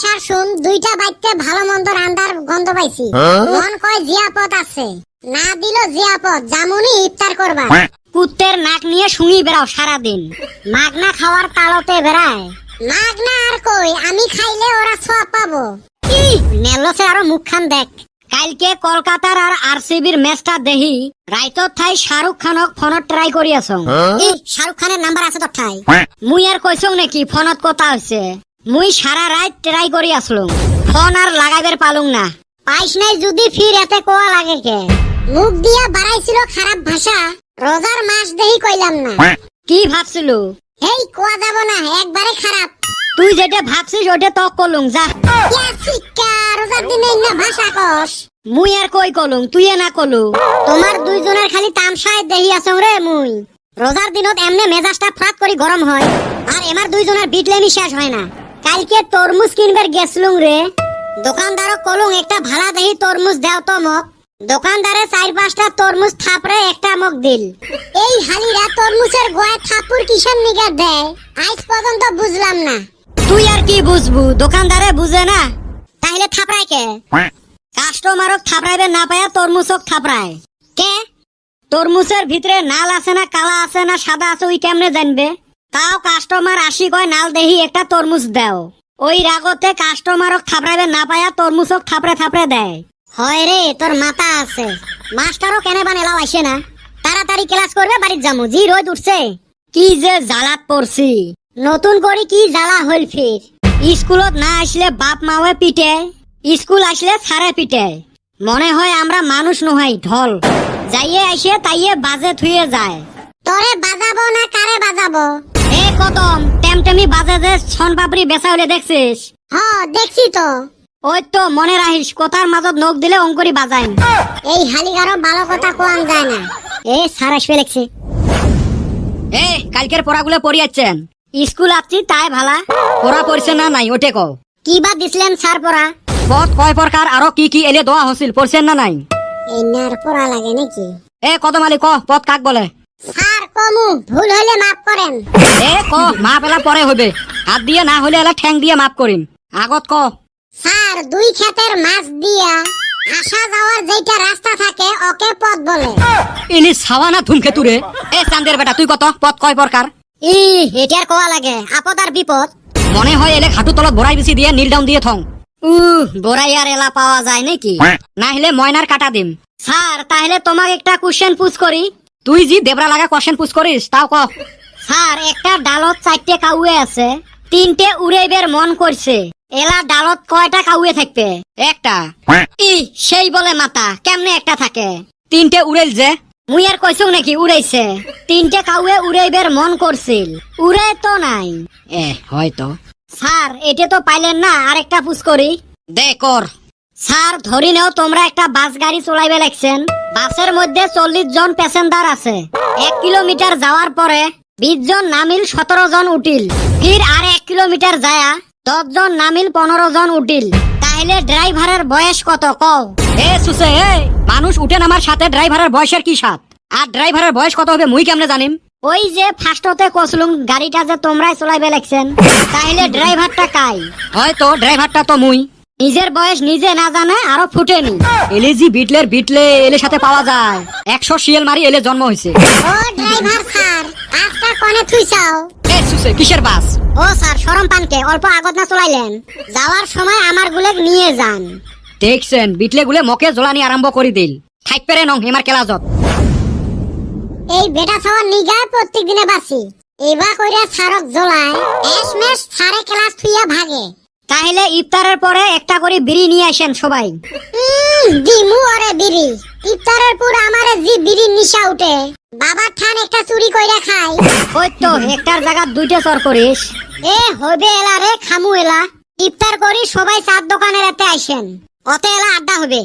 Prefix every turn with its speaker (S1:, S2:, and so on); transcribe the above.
S1: আসার শুন দুইটা বাইতে ভালো মন্দ রান্দার গন্ধ পাইছি। মন কয় জিয়াপদ আছে। না দিল জিয়াপদ জামুনি ইফতার করবা।
S2: কুত্তের নাক নিয়ে শুঙি বেড়াও সারাদিন। মাগনা খাওয়ার তালতে বেড়ায়।
S1: মাগ না আর কই আমি খাইলে ওরা পাবো।
S2: নেলসে আরও মুখখান দেখ। কালকে কলকাতার আর আরসিবির ম্যাচটা দেহি শাহরুখ খানক ফোনত ট্রাই কৰি আছো
S1: শাহরুখ খানের নাম্বার আছে তোর ঠাই।
S2: মুই আর কইছং নাকি ফোনত কথা হইছে। মুই সারা রাত ট্রাই কৰি আসলুম। ফোন আর লাগাইবার পালুম না।
S1: পাইস নাই যদি ফির এতে কোয়া লাগে কে? মুখ দিয়া বাড়াইছিল খারাপ ভাষা রোজার মাস দেহি কইলাম না।
S2: কি ভাবছিলু?
S1: হেই কোয়া যাব না একবারে খারাপ।
S2: তুই যেটা ভাবছিস ওটা তো কলুম যা।
S1: ইয়া শিক্ষা রোজার দিনে না ভাষা কস।
S2: মুই আর কই কলুম তুই না কলু।
S1: তোমার দুইজনের খালি তামসায় দেহি আছো রে মুই। রোজার দিনত এমনে মেজাজটা ফ্রাত করে গরম হয় আর এমার দুইজনের বিটলেমি শেষ হয় না। কালকে তরমুজ কিনবার গেছলুম রে। দোকানদারও কলুং একটা ভাড়া দেহি তরমুজ দেও তো মক। দোকানদারে চার পাঁচটা তরমুজ থাপড়ে একটা মগ দিল। এই হালিরা তরমুজের গোয়া থাপুর কিসের নিগার দেয়? আজ পর্যন্ত বুঝলাম না।
S2: তুই আর কি বুঝবু? দোকানদারে বুঝে না?
S1: তাহলে থাপড়ায় কে?
S2: কাস্টমারক থাপড়াইবে না পায়া তরমুজক থাপড়ায়।
S1: কে?
S2: তরমুজের ভিতরে নাল আছে না কালা আছে না সাদা আছে ওই কেমনে জানবে? তাও কাস্টমার আসি কয়, নাল দেহি, একটা তরমুজ দেও। ওই রাগতে কাস্টমারক থাপড়াইবে, না পায়া তরমুজক থাপড়ে থাপড়ে দেয়।
S1: হয় রে, তোর মাথা আছে। মাস্টারও কেনে বানেলাও আসে না। তাড়াতাড়ি ক্লাস করবে বাড়ির যামু। জি, রোদ উঠছে।
S2: কি যে জ্বালাত পড়ছি।
S1: নতুন করে কি জ্বালা হইল ফির।
S2: স্কুলত না আসলে বাপ মাওয়ে পিটে, স্কুল আসলে সারে পিটে। মনে হয় আমরা মানুষ নহাই, ঢল। যাইয়ে আসে তাইয়ে বাজে থুয়ে যায়।
S1: তোরে বাজাবো না, কারে বাজাবো?
S2: কদম টেমটেমি বাজে যে ছন পাপড়ি বেচা হলে দেখছিস?
S1: হ দেখছি তো।
S2: ওই তো মনে রাখিস কথার মাজত নখ দিলে অঙ্করি বাজাইন
S1: এই হালিগারও ভালো কথা কোয়ান যায় না।
S2: এ সার আসবে লেখছে এ কালকের পড়াগুলো পড়িয়াচ্ছেন। স্কুল আসছি তাই ভালা। পড়া পড়ছে না নাই ওটে কও।
S1: কি বা দিছিলেন সার পড়া?
S2: পথ কয় প্রকার আরও কি কি এলে দোয়া হছিল পড়ছেন না নাই?
S1: এই নার পড়া লাগে নাকি?
S2: এ কদম আলী ক পথ কাক বলে?
S1: স্যার কমু ভুল মাফ করেন।
S2: এ ক মা পেলা পরে হইবে। হাত দিয়ে না হলে এলা ঠ্যাং দিয়ে মাপ করিম। আগত ক।
S1: স্যার দুই ক্ষেতের মাছ দিয়া আসা যাওয়ার যেটা রাস্তা থাকে ওকে পথ বলে।
S2: ইনি ছাওয়া না ধুমকে তুরে। এ চান্দের বেটা তুই কত? পথ কয় প্রকার?
S1: ই এটার কোয়া লাগে আপদ আর বিপদ।
S2: মনে হয় এলে খাটু তলত বড়াই বেশি দিয়ে নীল ডাউন দিয়ে থং উ বড়াই আর এলা পাওয়া যায় নাকি? না হলে ময়নার কাটা দিম। স্যার তাহলে তোমাকে একটা কোশ্চেন পুছ করি। তুই জি দেবরা লাগা কোশ্চেন পুছ করিস তাও ক স্যার একটা ডালত চারটে কাউয়ে আছে তিনটে উড়াইবের মন করছে। এলা ডালত কয়টা কাউয়ে থাকবে? একটা। ই সেই বলে মাতা কেমনে একটা থাকে? তিনটে উড়েল যে। মুই আর কইছো নাকি উড়াইছে? তিনটে কাউয়ে উড়াইবের মন করছিল। উড়াই তো নাই। এ হয়তো। স্যার এটা তো পাইলেন না আরেকটা পুষ করি। দে কর। স্যার ধরি নেও তোমরা একটা বাস গাড়ি চলাইবে লাগছেন। বাসের মধ্যে চল্লিশ জন প্যাসেঞ্জার আছে। এক কিলোমিটার যাওয়ার পরে বিশ জন নামিল সতেরো জন উঠিল। ফির আর এক কিলোমিটার যায়া দশ জন নামিল পনেরো জন উঠিল। তাহলে ড্রাইভারের বয়স কত? কও। এ সুসে এ মানুষ উঠে নামার সাথে ড্রাইভারের বয়সের কি সাথ? আর ড্রাইভারের বয়স কত হবে মুই কেমনে জানিম? ওই যে ফার্স্টতে কসলুম গাড়িটা যে তোমরাই চলাইবে লাগছেন তাইলে ড্রাইভারটা কাই? হয়তো ড্রাইভারটা তো মুই। নিজের বয়স নিজে না জানে আরও ফুটেনি এলে জি বিটলের বিটলে এলে সাথে পাওয়া যায়। একশো শিয়াল মারি এলে জন্ম হয়েছে
S1: ও ড্রাইভার স্যার বাসটা কোনে থুইছাও?
S2: এ সুসে কিসের বাস?
S1: ও স্যার পানকে অল্প আগত না চলাইলেন। যাওয়ার সময় আমার গুলেক নিয়ে যান।
S2: দেখছেন বিটলে গুলে মকে জ্বলানি আরম্ভ করে দিল। থাইক পেরে নং এমার কেলাজত।
S1: এই বেটা ছাওয়ার নিগায় প্রত্যেক দিনে বাসি। এবার কইরা সারক জ্বলায় এস মেস সারে ক্লাস থুইয়া ভাগে।
S2: তাহলে ইফতারের পরে একটা করে বিড়ি নিয়ে আসেন সবাই।
S1: দিমু আরে বিড়ি। ইফতারের পর আমারে জি বিড়ি নিশা উঠে। বাবা খান একটা চুরি কইরা খাই
S2: ওই তো একটার জায়গা দুইটা চর করিস।
S1: এ হবে এলা রে খামু এলা। ইফতার করি সবাই চার দোকানের এতে আসেন। অত এলা আড্ডা হবে।